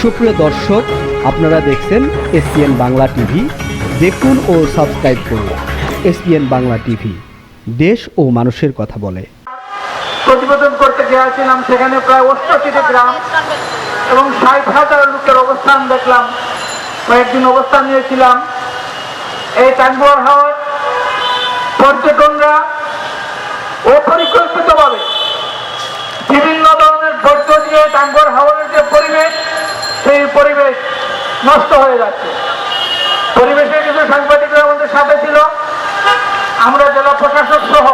সুপ্রিয় দর্শক, আপনারা দেখছেন এসপিএন বাংলা টিভি। দেখুন ও সাবস্ক্রাইব করুন এসপিএন বাংলা টিভি। দেশ ও মানুষের কথা বলে। প্রতিবেদন করতে গিয়েছিলাম, সেখানে প্রায় অষ্টআশিটি গ্রাম এবং ষাট হাজার লোকের অবস্থান দেখলাম। কয়েকদিন অবস্থান নিয়েছিলাম। এই টাঙ্গুয়ার হাওয়ার পর্যটনরা নষ্ট হয়ে যাচ্ছে। পরিবেশের কিছু সাংবাদিকরা আমাদের সাথে ছিল। আমরা জেলা প্রশাসক সহ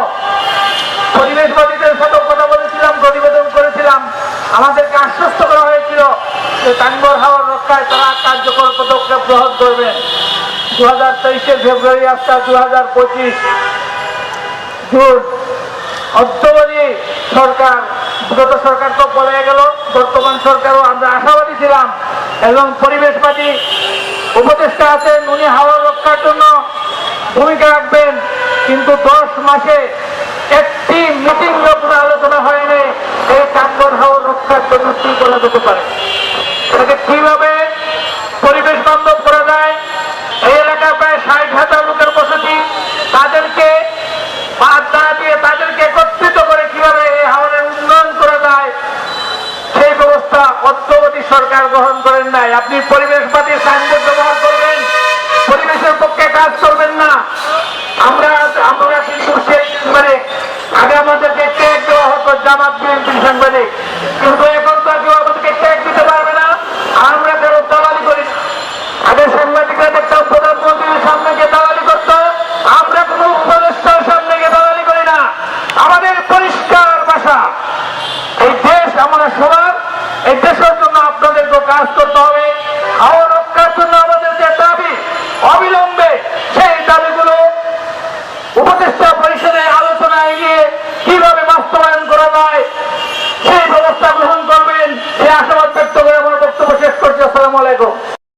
পরিবেশবাদীদের সাথে কথা বলেছিলাম, প্রতিবেদন করেছিলাম। আমাদেরকে আশ্বস্ত করা হয়েছিল যে টাঙ্গর হাওয়ার রক্ষায় তারা কার্যকর পদক্ষেপ গ্রহণ করবেন দু হাজার তেইশের ফেব্রুয়ারি আফটার দু হাজার পঁচিশ জুন অদ্যবধি সরকার, বিগত সরকার তো বলে গেল, বর্তমান সরকারও আমরা আশাবাদী ছিলাম এবং পরিবেশবাদী উপদেষ্টা আছেন উনি হাওয়া রক্ষার জন্য ভূমিকা রাখবেন, কিন্তু দশ মাসে একটি মিটিং লোক আলোচনা হয়নি। এই টাঙ্গর হাওয়া রক্ষার জন্য কি করা যেতে পারে এটাকে কীভাবে পরিবেশ বান্ধব করা যায় এই এলাকায় প্রায় ষাট হাজার লোকের বসতি তাদেরকে বাদ না দিয়ে তাদেরকে একত্রিত করে কীভাবে এই হাওয়ারের উন্নয়ন করা যায় সেই ব্যবস্থা অদ্যবধি সরকার গ্রহণ করেন নাই। আপনি পরিবেশবাদী সাইনবোর্ড ব্যবহার করবেন। পরিবেশের পক্ষে কাজ করবেন না। আমরা আমরা কিন্তু সেই মানে আগে আমাদেরকে ট্যাগ দেওয়া হতো জামাত বিএনপি সাংবাদিক। কিন্তু এখন তো কেউ আমাদেরকে ট্যাগ দিতে পারবে না। আমরা কেন দালালি করি। আগে সাংবাদিকরা দেখতাম প্রধানমন্ত্রীর সামনে গিয়ে দালালি করতো। আমরা কোনো উপদেষ্টার সামনে গিয়ে দালালি করি না। আমাদের পরিষ্কার ভাষা। এই দেশ আমরা সবার, এই দেশের জন্য